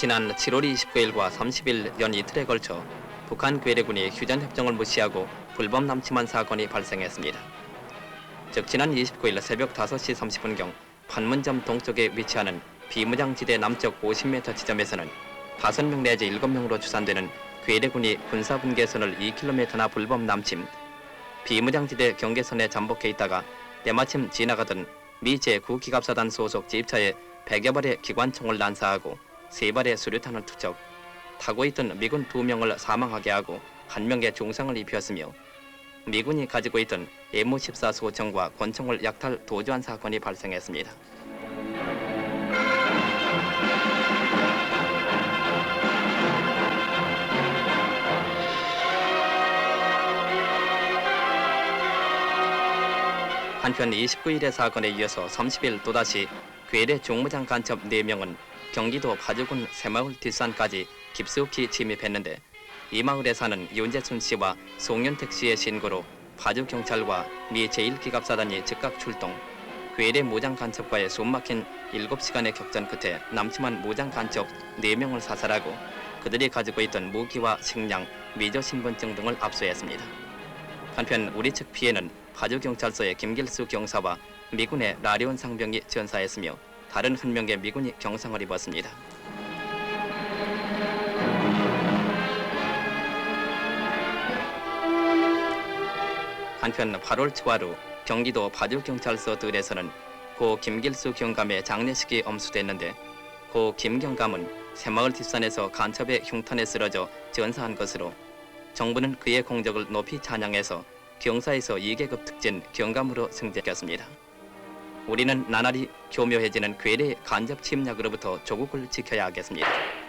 지난 7월 29일과 30일 연 이틀에 걸쳐 북한 괴뢰군이 휴전 협정을 무시하고 불법 남침한 사건이 발생했습니다. 즉 지난 29일 새벽 5시 30분경 판문점 동쪽에 위치하는 비무장지대 남쪽 50m 지점에서는 5명 내지 7명으로 추산되는 괴뢰군이 군사분계선을 2km나 불법 남침, 비무장지대 경계선에 잠복해 있다가 때마침 지나가던 미 제9기갑사단 소속 지휘차에 100여 발의 기관총을 난사하고 세 발의 수류탄을 투척, 타고 있던 미군 두 명을 사망하게 하고 한 명의 중상을 입혔으며 미군이 가지고 있던 M14 소총과 권총을 약탈 도주한 사건이 발생했습니다. 한편 29일의 사건에 이어서 30일 또다시 괴뢰 중무장 간첩 4명은 경기도 파주군 새마을 뒷산까지 깊숙이 침입했는데 이 마을에 사는 윤재순 씨와 송윤택 씨의 신고로 파주 경찰과 미 제1기갑사단이 즉각 출동. 괴뢰 무장 간첩과의 숨막힌 7시간의 격전 끝에 남침한 무장 간첩 4명을 사살하고 그들이 가지고 있던 무기와 식량, 미저 신분증 등을 압수했습니다. 한편 우리 측 피해는 파주 경찰서의 김길수 경사와 미군의 라리온 상병이 전사했으며 다른 한 명의 미군이 경상을 입었습니다. 한편 8월 초하루 경기도 파주경찰서 들에서는 고 김길수 경감의 장례식이 엄수됐는데 고 김경감은 새마을 뒷산에서 간첩의 흉탄에 쓰러져 전사한 것으로 정부는 그의 공적을 높이 찬양해서 경사에서 2계급 특진 경감으로 승진했습니다. 우리는 나날이 교묘해지는 괴뢰 간접 침략으로부터 조국을 지켜야 하겠습니다.